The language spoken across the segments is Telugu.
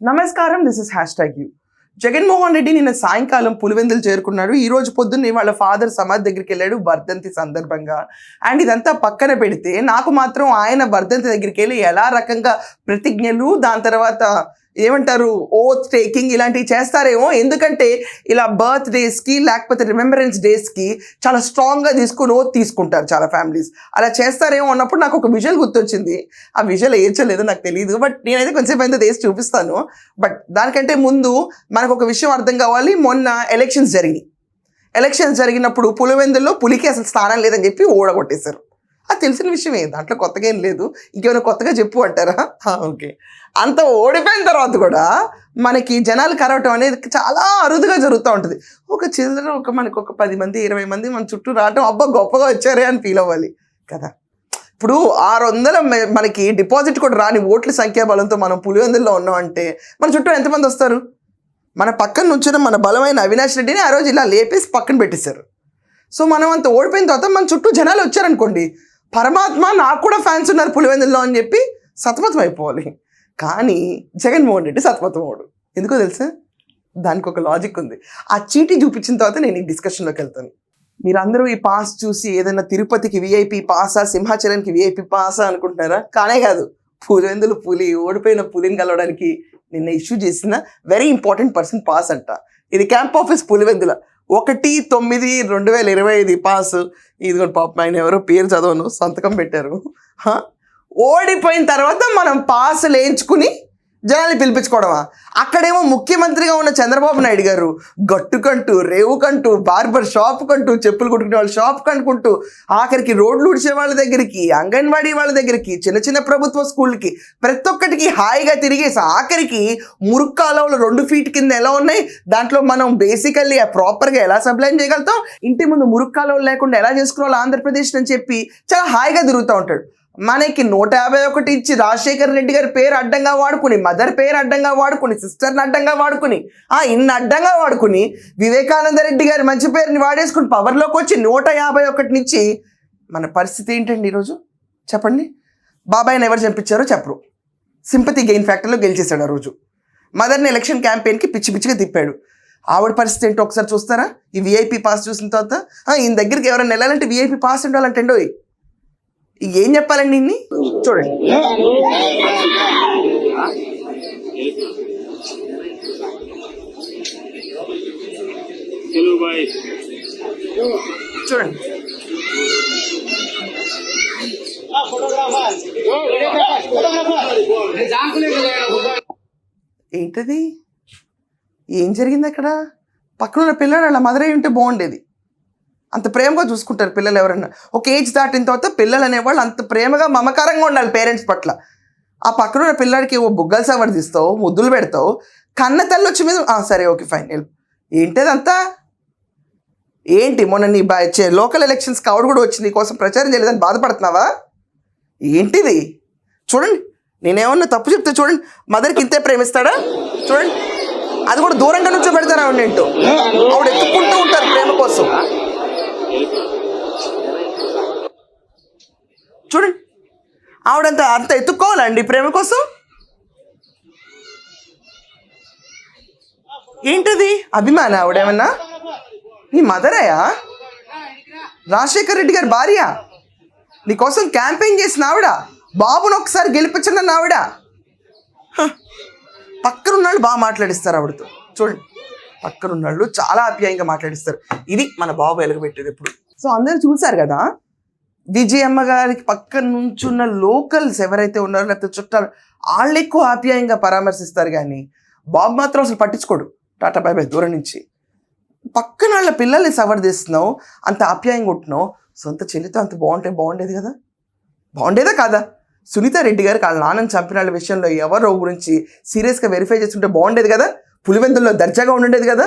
నమస్కారం this is hash tag U Jaganmohan Reddy నిన్న సాయంకాలం పులివెందులు చేరుకున్నాడు. ఈ రోజు పొద్దున్నే వాళ్ళ ఫాదర్ సమాధి దగ్గరికి వెళ్ళాడు వర్ధంతి సందర్భంగా. అండ్ ఇదంతా పక్కన పెడితే నాకు మాత్రం ఆయన వర్ధంతి దగ్గరికి వెళ్ళి ఎలా రకంగా ప్రతిజ్ఞలు దాని తర్వాత ఏమంటారు? ఓత్ టేకింగ్ ఇలాంటివి చేస్తారేమో. ఎందుకంటే ఇలా బర్త్ డేస్కి లేకపోతే రిమెంబరెన్స్ డేస్కి చాలా స్ట్రాంగ్గా తీసుకుని ఓత్ తీసుకుంటారు చాలా ఫ్యామిలీస్ అలా చేస్తారేమో అన్నప్పుడు నాకు ఒక విజువల్ గుర్తొచ్చింది. ఆ విజువల్ ఏచలేదో నాకు తెలియదు బట్ నేనైతే కొంచెంసేపు అయితే వేసి చూపిస్తాను. బట్ దానికంటే ముందు మనకు ఒక విషయం అర్థం కావాలి. మొన్న ఎలక్షన్స్ జరిగినాయి. ఎలక్షన్స్ జరిగినప్పుడు పులివెందుల్లో పులికి అసలు స్థానం లేదని చెప్పి ఓడగొట్టేశారు అది తెలిసిన విషయమే దాంట్లో కొత్తగా ఏం లేదు. ఇంకేమైనా కొత్తగా చెప్పు అంటారా? ఓకే. అంత ఓడిపోయిన తర్వాత కూడా మనకి జనాలు కరవటం అనేది చాలా అరుదుగా జరుగుతూ ఉంటుంది. ఒక చిల్లర ఒక మనకి ఒక పది మంది ఇరవై మంది మన చుట్టూ రావటం అబ్బా గొప్పగా వచ్చారే అని ఫీల్ అవ్వాలి కదా. ఇప్పుడు ఆరు వందల మనకి డిపాజిట్ కూడా రాని ఓట్ల సంఖ్యాబలంతో మనం పులివెందుల్లో ఉన్నామంటే మన చుట్టూ ఎంతమంది వస్తారు? మన పక్కన నుంచిన మన బలమైన అవినాష్ రెడ్డిని ఆ రోజు ఇలా లేపేసి పక్కన పెట్టేశారు. సో మనం అంత ఓడిపోయిన తర్వాత మన చుట్టూ జనాలు వచ్చారనుకోండి పరమాత్మ నాకు కూడా ఫ్యాన్స్ ఉన్నారు పులివెందుల్లో అని చెప్పి సతమతం అయిపోవాలి. కానీ జగన్మోహన్ రెడ్డి సతమతం ఎందుకో తెలుసా? దానికి ఒక లాజిక్ ఉంది. ఆ చీటీ చూపించిన తర్వాత నేను ఈ డిస్కషన్లోకి వెళ్తాను. మీరందరూ ఈ పాస్ చూసి ఏదైనా తిరుపతికి విఐపి పాసా సింహాచలంకి విఐపి పాసా అనుకుంటున్నారా? కానే కాదు. పులివెందులు పులి ఓడిపోయిన పులిని కలవడానికి నిన్న ఇష్యూ చేసిన వెరీ ఇంపార్టెంట్ పర్సన్ పాస్ అంట. ఇది క్యాంప్ ఆఫీస్ పులివెందుల. ఒకటి తొమ్మిది రెండు వేల ఇరవై ఐదు పాస్. ఇదిగోండి పాప పాపం ఆయన ఎవరో పేరు చదవను సంతకం పెట్టారు. ఓడిపోయిన తర్వాత మనం పాస్ లేంచుకుని జనాల్ని పిలిపించుకోవడమా? అక్కడేమో ముఖ్యమంత్రిగా ఉన్న చంద్రబాబు నాయుడు గారు గట్టుకంటూ రేవుకంటూ బార్బర్ షాప్ కంటూ చెప్పులు కుట్టుకునే వాళ్ళు షాప్ కంటుకుంటూ ఆఖరికి రోడ్లు ఉడిచే వాళ్ళ దగ్గరికి అంగన్వాడీ వాళ్ళ దగ్గరికి చిన్న చిన్న ప్రభుత్వ స్కూళ్ళకి ప్రతి ఒక్కటికి హాయిగా తిరిగేసి ఆఖరికి మురుక్కాలంలో రెండు ఫీట్ కింద ఎలా ఉన్నాయి? దాంట్లో మనం బేసికల్లీ ప్రాపర్గా ఎలా సప్లైన్ చేయగలుగుతాం? ఇంటి ముందు మురుక్కాలం లేకుండా ఎలా చేసుకోవాలి ఆంధ్రప్రదేశ్ అని చెప్పి చాలా హాయిగా తిరుగుతూ ఉంటాడు. మనకి నూట యాభై ఒకటి ఇచ్చి రాజశేఖర్ రెడ్డి గారి పేరు అడ్డంగా వాడుకుని మదర్ పేరు అడ్డంగా వాడుకుని సిస్టర్ని అడ్డంగా వాడుకుని ఆ ఇన్ని అడ్డంగా వాడుకుని వివేకానంద రెడ్డి గారి మంచి పేరుని వాడేసుకుని పవర్లోకి వచ్చి నూట యాభై ఒకటినిచ్చి మన పరిస్థితి ఏంటండి ఈరోజు? చెప్పండి. బాబాయ్ని ఎవరు చంపించారో చెప్పరు. సింపతి గెయిన్ ఫ్యాక్టర్లో గెలిచేశాడు ఆ రోజు. మదర్ని ఎలక్షన్ క్యాంపెయిన్కి పిచ్చి పిచ్చిగా తిప్పాడు. ఆవిడ పరిస్థితి ఏంటో ఒకసారి చూస్తారా? ఈ విఐపి పాస్ చూసిన తర్వాత ఈయన దగ్గరికి ఎవరైనా వెళ్ళాలంటే విఐపి పాస్ ఉండాలంటండో ఏం చెప్పాలండి ఇన్ని? చూడండి. చూడండి. ఏంటది? ఏం జరిగింది అక్కడ? పక్కన ఉన్న పిల్లడు అలా మదర్ అయి ఉంటే బాగుండేది. అంత ప్రేమగా చూసుకుంటారు పిల్లలు ఎవరన్నా. ఒక ఏజ్ దాటిన తర్వాత పిల్లలు అనేవాళ్ళు అంత ప్రేమగా మమకారంగా ఉండాలి పేరెంట్స్ పట్ల. ఆ పక్కన ఉన్న పిల్లాడికి ఓ బుగ్గలు సవడి తీస్తావు ముద్దులు పెడతావు కన్న తల్లి వచ్చి మీద "ఆ, సరే ఓకే ఫైన్ ఏంటిదంతా? ఏంటి మొన్న నీ బా లోకల్ ఎలక్షన్స్ కవర్ కూడా వచ్చి నీ కోసం ప్రచారం చేయలేదని బాధపడుతున్నావా? ఏంటిది? చూడండి నేనేమన్నా తప్పు చెప్తే చూడండి మదర్కి ఇంతే ప్రేమిస్తాడా? చూడండి అది కూడా దూరంగా నుంచో పెడతారు ఆవిడ ఏంటో ఆవిడ ఎత్తుకుంటూ ఉంటారు ప్రేమ కోసం చూడండి ఆవిడంత అంత ఎత్తుక్కోవాలండి ప్రేమ కోసం? ఏంటది? అభిమాన ఆవిడేమన్నా? నీ మదరయా? రాజశేఖర్ రెడ్డి గారి భార్య? నీకోసం క్యాంపెయిన్ చేసిన ఆవిడ? బాబును ఒకసారి గెలిపించండి ఆవిడ? హ. పక్కన బాగా మాట్లాడిస్తారు ఆవిడతో. చూడండి పక్కన ఉన్నాళ్ళు చాలా అప్యాయంగా మాట్లాడిస్తారు. ఇది మన బాబు వెలగబెట్టేది ఇప్పుడు సో అందరూ చూశారు కదా విజయమ్మ గారికి పక్కన నుంచున్న లోకల్స్ ఎవరైతే ఉన్నారో లేకపోతే చుట్టాలు వాళ్ళు ఎక్కువ ఆప్యాయంగా పరామర్శిస్తారు కానీ బాబు మాత్రం అసలు పట్టించుకోడు. టాటా బాయ్ బాయ్ దూరం నుంచి. పక్కన వాళ్ళ పిల్లల్ని సవరదీస్తున్నావు అంత ఆప్యాయంగా ఉంటున్నావు సొంత చెల్లితో అంత బాగుంటే బాగుండేది కదా? బాగుండేదా కాదా? సునీత రెడ్డి గారికి వాళ్ళ నాన్నని చంపిన వాళ్ళ విషయంలో ఎవరో గురించి సీరియస్గా వెరిఫై చేస్తుంటే బాగుండేది కదా? పులివెందుల్లో దర్జాగా ఉండేది కదా?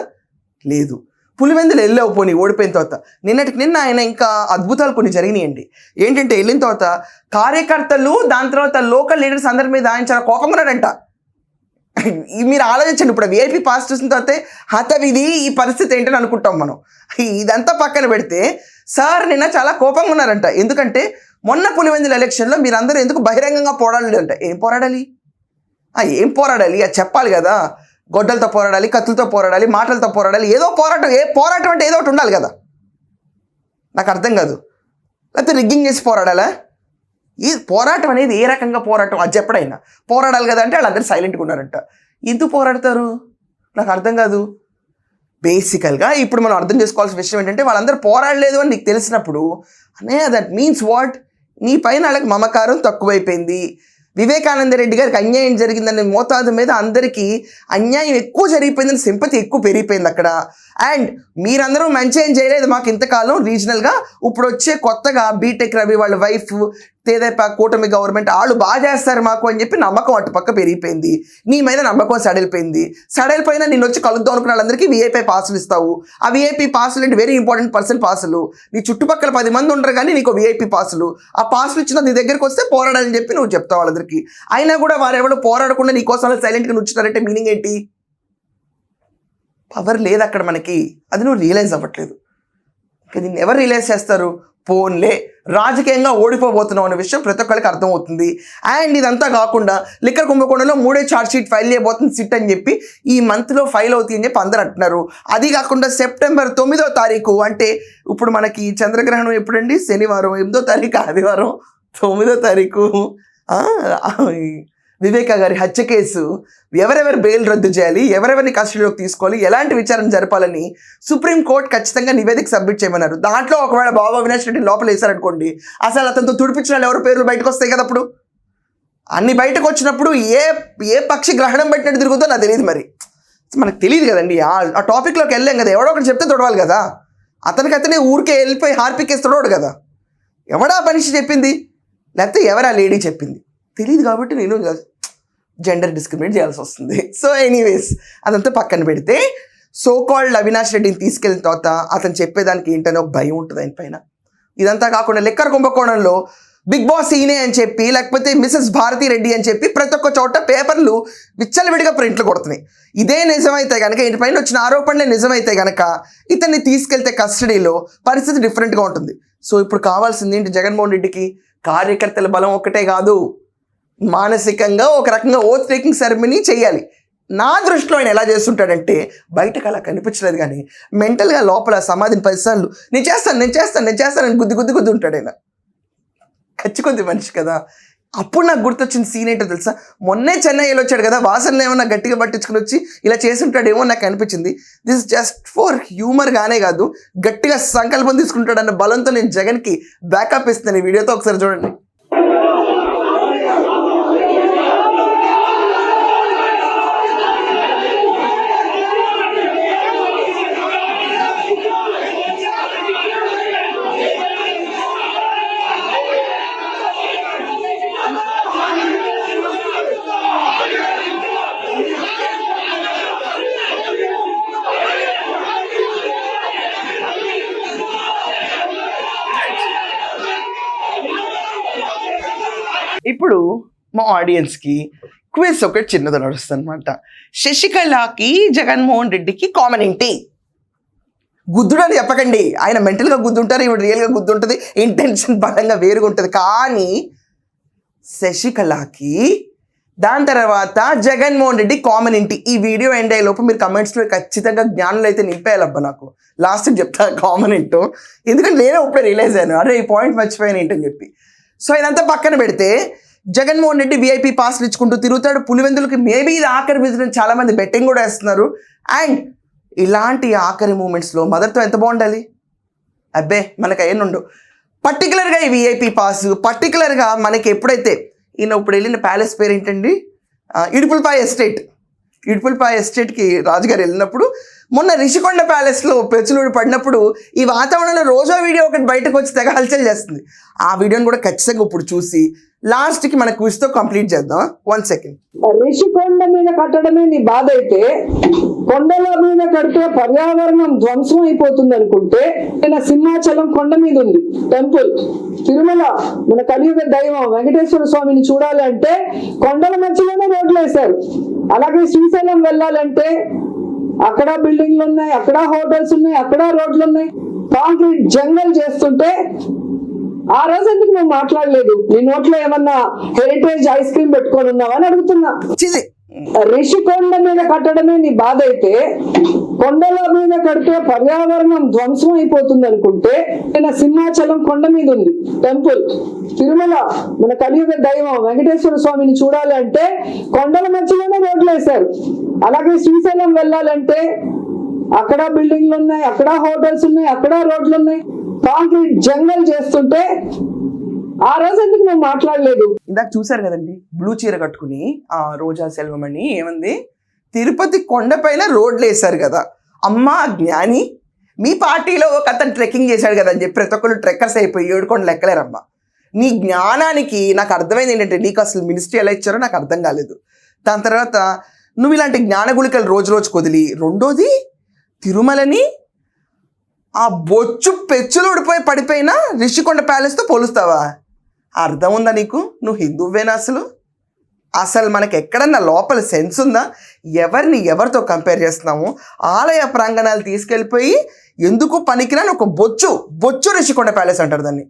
లేదు. పులివెందులు వెళ్ళావు పోనీ ఓడిపోయిన తర్వాత. నిన్నటికి నిన్న ఆయన ఇంకా అద్భుతాలు కొన్ని జరిగినాయండి. ఏంటంటే వెళ్ళిన తర్వాత కార్యకర్తలు దాని తర్వాత లోకల్ లీడర్స్ అందరి మీద ఆయన చాలా కోపంగా మీరు ఆలోచించండి ఇప్పుడు వీఐపీ పాస్ చూసిన తర్వాత హతవిధి ఈ పరిస్థితి ఏంటని అనుకుంటాం మనం. ఇదంతా పక్కన పెడితే సార్ నిన్న చాలా కోపంగా ఉన్నారంట. ఎందుకంటే మొన్న పులివెందుల ఎలక్షన్లో మీరందరూ ఎందుకు బహిరంగంగా పోరాడలేదంట. ఏం పోరాడాలి? ఏం పోరాడాలి? అది చెప్పాలి కదా. గొడ్డలతో పోరాడాలి కత్తులతో పోరాడాలి మాటలతో పోరాడాలి ఏదో పోరాటం ఏ పోరాటం అంటే ఏదో ఒకటి ఉండాలి కదా. నాకు అర్థం కాదు. లేకపోతే రిగ్గింగ్ చేసి పోరాడాలా? ఈ పోరాటం అనేది ఏ రకంగా పోరాటం? అది చెప్పడైనా. పోరాడాలి కదా అంటే వాళ్ళందరూ సైలెంట్గా ఉన్నారంట. ఎందుకు పోరాడతారు? నాకు అర్థం కాదు. బేసికల్గా ఇప్పుడు మనం అర్థం చేసుకోవాల్సిన విషయం ఏంటంటే వాళ్ళందరూ పోరాడలేదు అని నీకు తెలిసినప్పుడు అనే దట్ మీన్స్ వాట్ నీ పైన వాళ్ళకి మమకారం తక్కువైపోయింది. వివేకానంద రెడ్డి గారికి అన్యాయం జరిగిందనే మోతాదు మీద అందరికీ అన్యాయం ఎక్కువ జరిగిపోయిందని సింపతి ఎక్కువ పెరిగిపోయింది అక్కడ. అండ్ మీరందరూ మంచి ఏం చేయలేదు మాకు ఇంతకాలం రీజనల్గా. ఇప్పుడు వచ్చే కొత్తగా బీటెక్ రవి వాళ్ళ వైఫ్ తేదేపా కూటమి గవర్నమెంట్ వాళ్ళు బాగా చేస్తారు మాకు అని చెప్పి నమ్మకం అటు పక్క పెరిగిపోయింది. నీ మీద నమ్మకం సడలిపోయింది. సడలిపోయినా నిన్ను వచ్చి కలుద్దాం అనుకున్న వాళ్ళందరికీ విఐపీ పాసులు ఇస్తావు. ఆ విఐపీ పాసులు అంటే వెరీ ఇంపార్టెంట్ పర్సన్ పాసులు. నీ చుట్టుపక్కల పది మంది ఉండరు కానీ నీకు విఐపీ పాసులు. ఆ పాసులు ఇచ్చిన నీ దగ్గరికి వస్తే పోరాడాలని చెప్పి నువ్వు చెప్తావు వాళ్ళందరికీ. అయినా కూడా వారెవరు పోరాడకుండా నీ కోసం సైలెంట్గా నుంచుతారంటే మీనింగ్ ఏంటి? పవర్ లేదు అక్కడ మనకి. అది నువ్వు రియలైజ్ అవ్వట్లేదు. దీన్ని ఎవరు రియలైజ్ చేస్తారు? పోన్లే రాజకీయంగా ఓడిపోబోతున్నాం అనే విషయం ప్రతి ఒక్కరికి అర్థమవుతుంది. అండ్ ఇదంతా కాకుండా లిక్కర్ కుంభకోణంలో మూడే ఛార్జ్ షీట్ ఫైల్ చేయబోతుంది సిట్ అని చెప్పి ఈ మంత్లో ఫైల్ అవుతుంది అని చెప్పి అందరు అంటున్నారు. అది కాకుండా సెప్టెంబర్ తొమ్మిదో తారీఖు అంటే ఇప్పుడు మనకి చంద్రగ్రహణం ఎప్పుడండి? శనివారం. ఎనిమిదో తారీఖు? ఆదివారం. తొమ్మిదో తారీఖు. వివేక గారి హత్య కేసు. ఎవరెవరు బెయిల్ రద్దు చేయాలి? ఎవరెవరిని కస్టడీలోకి తీసుకోవాలి? ఎలాంటి విచారణ జరపాలని సుప్రీం కోర్టు ఖచ్చితంగా నివేదిక సబ్మిట్ చేయమన్నారు. దాంట్లో ఒకవేళ బాబు అవినాష్ రెడ్డి లోపల వేశారనుకోండి అసలు అతనితో తుడిపించిన వాళ్ళు ఎవరు పేర్లు బయటకు వస్తాయి కదా అప్పుడు? అన్ని బయటకు వచ్చినప్పుడు ఏ ఏ పక్షి గ్రహణం పెట్టినట్టు తిరుగుతుందో నాకు తెలియదు మరి. మనకు తెలియదు కదండి. ఆ ఆ టాపిక్లోకి వెళ్ళాం కదా. ఎవడో ఒకటి చెప్తే తొడవాలి కదా. అతనికి అతనే ఊరికే వెళ్ళిపోయి హార్పికేసి తొడవడు కదా. ఎవడా మనిషి చెప్పింది? లేకపోతే ఎవరా లేడీ చెప్పింది? తెలియదు కాబట్టి నేను జెండర్ డిస్క్రిమినేట్ చేయాల్సి వస్తుంది. సో ఎనీవేస్ అదంతా పక్కన పెడితే సో కాల్డ్ అవినాష్ రెడ్డిని తీసుకెళ్ళిన తర్వాత అతను చెప్పేదానికి ఏంటనే ఒక భయం ఉంటుంది ఆయన పైన. ఇదంతా కాకుండా లెక్కర కుంభకోణంలో బిగ్ బాస్ ఈనే అని చెప్పి లేకపోతే మిసెస్ భారతి రెడ్డి అని చెప్పి ప్రతి ఒక్క చోట పేపర్లు విచ్చలవిడిగా ప్రింట్లు కొడుతున్నాయి. ఇదే నిజమైతే కనుక ఇంటి పైన వచ్చిన ఆరోపణలే నిజమైతే కనుక ఇతన్ని తీసుకెళ్తే కస్టడీలో పరిస్థితి డిఫరెంట్గా ఉంటుంది. సో ఇప్పుడు కావాల్సింది ఏంటి జగన్మోహన్ రెడ్డికి? కార్యకర్తల బలం ఒక్కటే కాదు. మానసికంగా ఒక రకంగా ఓత్ టేకింగ్ సెరమనీ చేయాలి. నా దృష్టిలో ఆయన ఎలా చేస్తుంటాడంటే బయటకు అలా కనిపించలేదు కానీ మెంటల్గా లోపల సమాధిని పదిసార్లు నేను చేస్తాను నేను చేస్తాను నేను చేస్తాను అని గుద్ది గుద్ది గుద్ది ఉంటాడు ఆయన. ఖర్చు కొద్ది మనిషి కదా. అప్పుడు నాకు గుర్తొచ్చిన సీన్ ఏంటో తెలుసా? మొన్నే చెన్నైలో వచ్చాడు కదా వాసనలు ఏమన్నా గట్టిగా పట్టించుకుని వచ్చి ఇలా చేసుంటాడేమో నాకు అనిపించింది. దిస్ జస్ట్ ఫర్ హ్యూమర్ గానే కాదు గట్టిగా సంకల్పం తీసుకుంటాడన్న బలంతో నేను జగన్కి బ్యాకప్ ఇస్తాను ఈ వీడియోతో. ఒకసారి చూడండి. ఇప్పుడు మా ఆడియన్స్కి క్విజ్ ఒకటి చిన్నది నడుస్తుంది అనమాట శశికళకి జగన్మోహన్ రెడ్డికి కామన్ ఏంటి? గుద్దుడు అని చెప్పకండి. ఆయన మెంటల్గా గుద్దుంటారు ఇవి రియల్గా గుద్దుంటుంది ఇంటెన్షన్ బలంగా వేరుగా ఉంటుంది. కానీ శశికళకి దాని తర్వాత జగన్మోహన్ రెడ్డి కామన్ ఇంటి ఈ వీడియో ఎండ్ అయ్యే లోపు మీరు కమెంట్స్లో ఖచ్చితంగా జ్ఞానులు అయితే నింపేయాలబ్బా నాకు. లాస్ట్ చెప్తా కామన్ ఏంటో. ఎందుకంటే నేనే ఇప్పుడే రియలైజ్ అయ్యాను. అరే ఈ పాయింట్ మర్చిపోయాను ఏంటని చెప్పి. సో ఇదంతా పక్కన పెడితే జగన్మోహన్ రెడ్డి వీఐపీ పాస్లు ఇచ్చుకుంటూ తిరుగుతాడు. పులివెందులకి మేబీ ఇది ఆఖరి విజిట్ చాలా మంది బెట్టింగ్ కూడా వేస్తున్నారు. అండ్ ఇలాంటి ఆఖరి మూమెంట్స్లో మదర్తో ఎంత బాగుండాలి? అబ్బే మనకు అయ్యనుండు పర్టికులర్గా ఈ విఐపి పాస్ పర్టికులర్గా మనకి ఎప్పుడైతే ఈయన ఇప్పుడు వెళ్ళిన ప్యాలెస్ పేరు ఏంటండి? ఆ, ఇడుపులపాయ ఎస్టేట్ ఇడుపులపాయ ఎస్టేట్కి రాజుగారు వెళ్ళినప్పుడు మొన్న రిషికొండ ప్యాలెస్లో పెచ్చులుడు పడినప్పుడు ఈ వాతావరణంలో రోజా వీడియో ఒకటి బయటకు వచ్చి తెగ హల్చల్ చేస్తుంది. ఆ వీడియోని కూడా ఖచ్చితంగా ఇప్పుడు చూసి లాస్ట్కి మన క్విజ్తో కంప్లీట్ చేద్దాం వన్ సెకండ్ రిషి కొండ మీద కట్టడమే నీ బాధ అయితే కొండల మీద కడితే పర్యావరణం ధ్వంసం అయిపోతుంది అనుకుంటే ఈయన సింహాచలం కొండ మీద ఉంది. టెంపుల్ తిరుమల. మన కలియుగ దైవం వెంకటేశ్వర స్వామిని చూడాలంటే కొండల మధ్యలోనే రోడ్లు వేశారు. అలాగే శ్రీశైలం వెళ్ళాలంటే అక్కడ బిల్డింగ్లు ఉన్నాయి అక్కడ హోటల్స్ ఉన్నాయి అక్కడ రోడ్లు ఉన్నాయి. కాంక్రీట్ జంగల్ చేస్తుంటే ఆ రోజు ఎందుకు నువ్వు మాట్లాడలేదు? నీ నోట్లో ఏమన్నా హెరిటేజ్ ఐస్ క్రీమ్ పెట్టుకొని ఉన్నావా అని అడుగుతున్నా. రిషి కొండ మీద కట్టడమే నీ బాధ అయితే కొండల మీద కడితే పర్యావరణం ధ్వంసం అయిపోతుంది అనుకుంటే ఈయన సింహాచలం కొండ మీద ఉంది టెంపుల్. తిరుమల మన కలియుగ దైవం వెంకటేశ్వర స్వామిని చూడాలి అంటే కొండల మధ్యలోనే రోడ్లు వేశారు. అలాగే శ్రీశైలం వెళ్ళాలంటే అక్కడ బిల్డింగ్లు ఉన్నాయి అక్కడ హోటల్స్ ఉన్నాయి అక్కడ రోడ్లు ఉన్నాయి. కాంక్రీట్ జంగల్ చేస్తుంటే ఆ రోజు ఎందుకు మేము మాట్లాడలేదు? ఇందాక చూసారు కదండి బ్లూ చీర కట్టుకుని ఆ రోజా సెల్వమణి ఏమంది? తిరుపతి కొండపైన రోడ్లు వేశారు కదా. అమ్మా జ్ఞాని మీ పార్టీలో ఒక అతను ట్రెక్కింగ్ చేశాడు కదా అని చెప్పి ప్రతి ఒక్కరు ట్రెక్కర్స్ అయిపోయి ఏడుకొని లెక్కలేరమ్మా. నీ జ్ఞానానికి నాకు అర్థమైంది ఏంటంటే నీకు అసలు మినిస్ట్రీ ఎలా ఇచ్చారో నాకు అర్థం కాలేదు. దాని తర్వాత నువ్వు ఇలాంటి జ్ఞానగుళికలు రోజు రోజు కొదిలి రెండోది తిరుమలని ఆ బొచ్చు పెచ్చులు ఊడిపోయి పడిపోయిన రిషికొండ ప్యాలెస్తో పోలుస్తావా? అర్థం ఉందా నీకు? నువ్వు హిందువేనా అసలు? అసలు మనకి ఎక్కడన్నా లోపల సెన్స్ ఉందా? ఎవరిని ఎవరితో కంపేర్ చేస్తున్నాము ఆలయ ప్రాంగణాలు తీసుకెళ్ళిపోయి ఎందుకు పనికిరాని ఒక బొచ్చు బొచ్చు రిషికొండ ప్యాలెస్ అంటారు దాన్ని.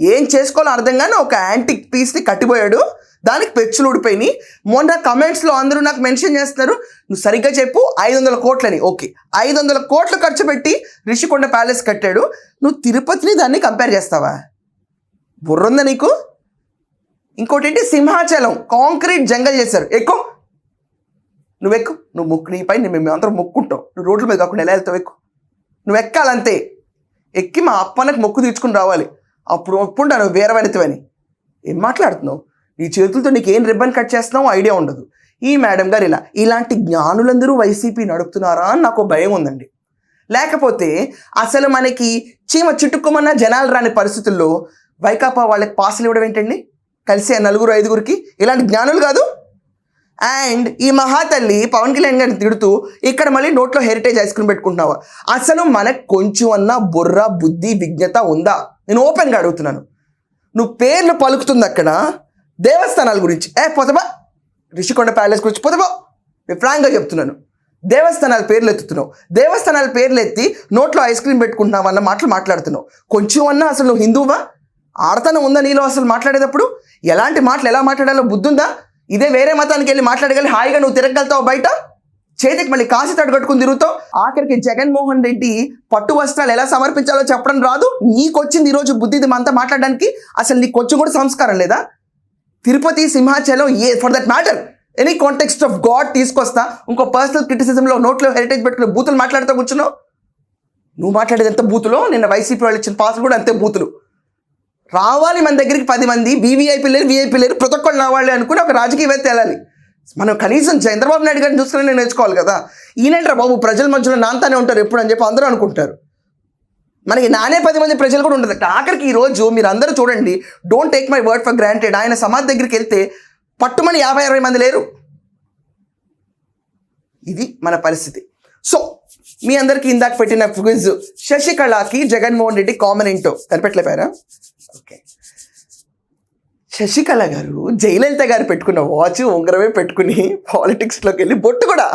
ఏం చేసుకోవాలో అర్థం కానీ ఒక యాంటిక్ పీస్ని కట్టిపోయాడు. దానికి పెచ్చులు ఊడిపోయినాయి. మొన్న కమెంట్స్లో అందరూ నాకు మెన్షన్ చేస్తున్నారు. నువ్వు సరిగ్గా చెప్పు ఐదు వందల కోట్లని. ఓకే. ఐదు వందల కోట్లు ఖర్చు పెట్టి రిషికొండ ప్యాలెస్ కట్టాడు. నువ్వు తిరుపతిని దాన్ని కంపేర్ చేస్తావా? బుర్రుందా నీకు? ఇంకోటి ఏంటి సింహాచలం కాంక్రీట్ జంగల్ చేశారు. ఎక్కువ నువ్వు ఎక్కు. నువ్వు ముక్కు నీ పైన మేము అందరం మొక్కుంటాం. నువ్వు రోడ్ల మీద కాకుండా ఎలా వెళ్తావు ఎక్కువ నువ్వు ఎక్కాలంతే. ఎక్కి మా అప్పనకు మొక్కు తీర్చుకుని రావాలి. అప్పుడు ఒప్పుంటా నువ్వు వీరవనితవని. ఏం మాట్లాడుతున్నావు? నీ చేతులతో నీకు ఏం రిబ్బన్ కట్ చేస్తున్నావు ఐడియా ఉండదు. ఈ మేడం గారు ఇలా ఇలాంటి జ్ఞానులందరూ వైసీపీ నడుపుతున్నారా? అని నాకు భయం ఉందండి. లేకపోతే అసలు మనకి చీమ చుట్టుకోమన్న జనాలు రాని పరిస్థితుల్లో వైకాపా వాళ్ళకి పాసులు ఇవ్వడం ఏంటండి? కలిసి ఆ నలుగురు ఐదుగురికి? ఇలాంటి జ్ఞానులు కాదు. అండ్ ఈ మహాతల్లి పవన్ కళ్యాణ్ గారిని తిడుతూ ఇక్కడ మళ్ళీ నోట్లో హెరిటేజ్ ఐస్ క్రీమ్ పెట్టుకుంటున్నావా? అసలు మనకు కొంచెం అన్న బుర్ర బుద్ధి విజ్ఞత ఉందా? నేను ఓపెన్గా అడుగుతున్నాను. నువ్వు పేర్లు పలుకుతుంది అక్కడ. దేవస్థానాల గురించి. ఏ పోతబా రిషికొండ ప్యాలెస్ గురించి పోతబా నేను ఫ్రాంక్గా చెప్తున్నాను. దేవస్థానాల పేర్లు ఎత్తుతున్నావు. దేవస్థానాల పేర్లు ఎత్తి నోట్లో ఐస్ క్రీమ్ పెట్టుకుంటున్నావు అన్న మాటలు మాట్లాడుతున్నావు. కొంచెం అన్నా అసలు నువ్వు హిందువా? ఆడతనం ఉందా నీలో అసలు మాట్లాడేటప్పుడు? ఎలాంటి మాటలు ఎలా మాట్లాడాలో బుద్ధుందా? ఇదే వేరే మతానికి వెళ్ళి మాట్లాడగలి హాయిగా నువ్వు తిరగలుగుతావు బయట? చేతికి మళ్ళీ కాసి తడగట్టుకుని తిరుగుతావు? ఆఖరికి జగన్మోహన్ రెడ్డి పట్టు వస్త్రాలు ఎలా సమర్పించాలో చెప్పడం రాదు? నీకొచ్చింది ఈరోజు బుద్ధి ఇది మనతో మాట్లాడడానికి? అసలు నీకు కొంచెం కూడా సంస్కారం లేదా? తిరుపతి సింహాచలం ఏ for that matter any context of god తీసుకొస్తా. ఇంకో పర్సనల్ క్రిటిసిజంలో నోట్లో హెరిటేజ్ పెట్టుకుని బూతులు మాట్లాడుతూ కూర్చున్నావు? నువ్వు మాట్లాడేది ఎంత బూతులో? నిన్న వైసీపీ వాళ్ళు ఇచ్చిన పాసులు కూడా అంతే బూతులు. రావాలి మన దగ్గరికి పది మంది బీవీఐపీ లేరు వీఐపీ లేరు ప్రతి ఒక్కళ్ళు రావాలి అనుకుని ఒక రాజకీయవేత్త వెళ్ళాలి. మనం కనీసం చంద్రబాబు నాయుడు గారిని చూసుకుని నేర్చుకోవాలి కదా. ఈయనంటారా బాబు ప్రజల మధ్యలో నాంతానే ఉంటారు ఎప్పుడు అని చెప్పి అందరూ అనుకుంటారు. మనకి నానే పది మంది ప్రజలు కూడా ఉండదు. ఆఖరికి ఈ రోజు మీరు అందరూ చూడండి don't take my word for granted ఆయన సమాధి దగ్గరికి వెళ్తే పట్టుమని యాభై అరవై మంది లేరు. ఇది మన పరిస్థితి. సో మీ అందరికీ ఇందాక పెట్టిన క్విజ్ శశికళకి జగన్మోహన్ రెడ్డి కామన్ ఏంటో కనిపెట్టలేపారా ఓకే శశికళ గారు జయలలిత గారు పెట్టుకున్న వాచ్ ఉంగరమే పెట్టుకుని పాలిటిక్స్లోకి వెళ్ళి బొట్టు కూడా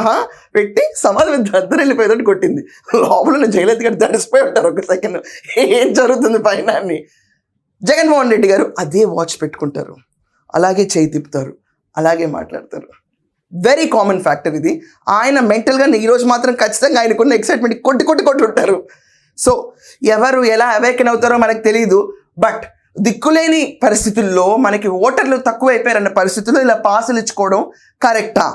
పెట్టి సమాజం దద్దరు వెళ్ళిపోయేటట్టు కొట్టింది. లోపల ఉన్న జయలలిత గారు దడిసిపోయి ఉంటారు ఒక సెకండ్ ఏం జరుగుతుంది పైన అని జగన్మోహన్ రెడ్డి గారు అదే వాచ్ పెట్టుకుంటారు. అలాగే చేయి తిప్పుతారు. అలాగే మాట్లాడతారు. వెరీ కామన్ ఫ్యాక్టర్ ఇది. ఆయన మెంటల్గా ఈరోజు మాత్రం ఖచ్చితంగా ఆయనకున్న ఎక్సైట్మెంట్ కొట్టి కొట్టి కొట్టి ఉంటారు సో ఎవరు ఎలా అవేకన్ అవుతారో మనకు తెలియదు బట్ దిక్కులేని పరిస్థితుల్లో మనకి ఓటర్లు తక్కువైపోయారన్న పరిస్థితుల్లో ఇలా పాసులు ఇచ్చుకోవడం కరెక్టా?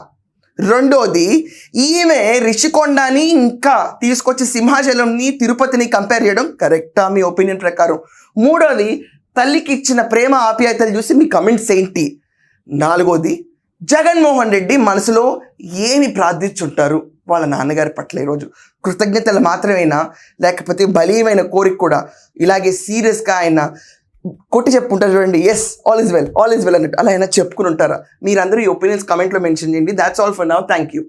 రెండోది ఈమె రిషికొండని ఇంకా తీసుకొచ్చి సింహాచలంని తిరుపతిని కంపేర్ చేయడం కరెక్టా మీ ఒపీనియన్ ప్రకారం? మూడోది తల్లికి ఇచ్చిన ప్రేమ ఆప్యాయతలు చూసి మీ కమెంట్స్ ఏంటి? నాలుగోది జగన్మోహన్ రెడ్డి మనసులో ఏమి ప్రార్థించుంటారు? వాళ్ళ నాన్నగారి పట్ల ఈరోజు కృతజ్ఞతలు మాత్రమేనా? లేకపోతే బలీయమైన కోరిక కూడా? ఇలాగే సీరియస్గా ఆయన కొట్టి చెప్పుకుంటారు చూడండి. Yes all is well all is well అన్నట్టు. అలా అయినా చెప్పుకుని ఉంటారా? మీరందరూ ఈ ఒపీనియన్స్ కమెంట్లో మెన్షన్ చేయండి. That's all for now thank you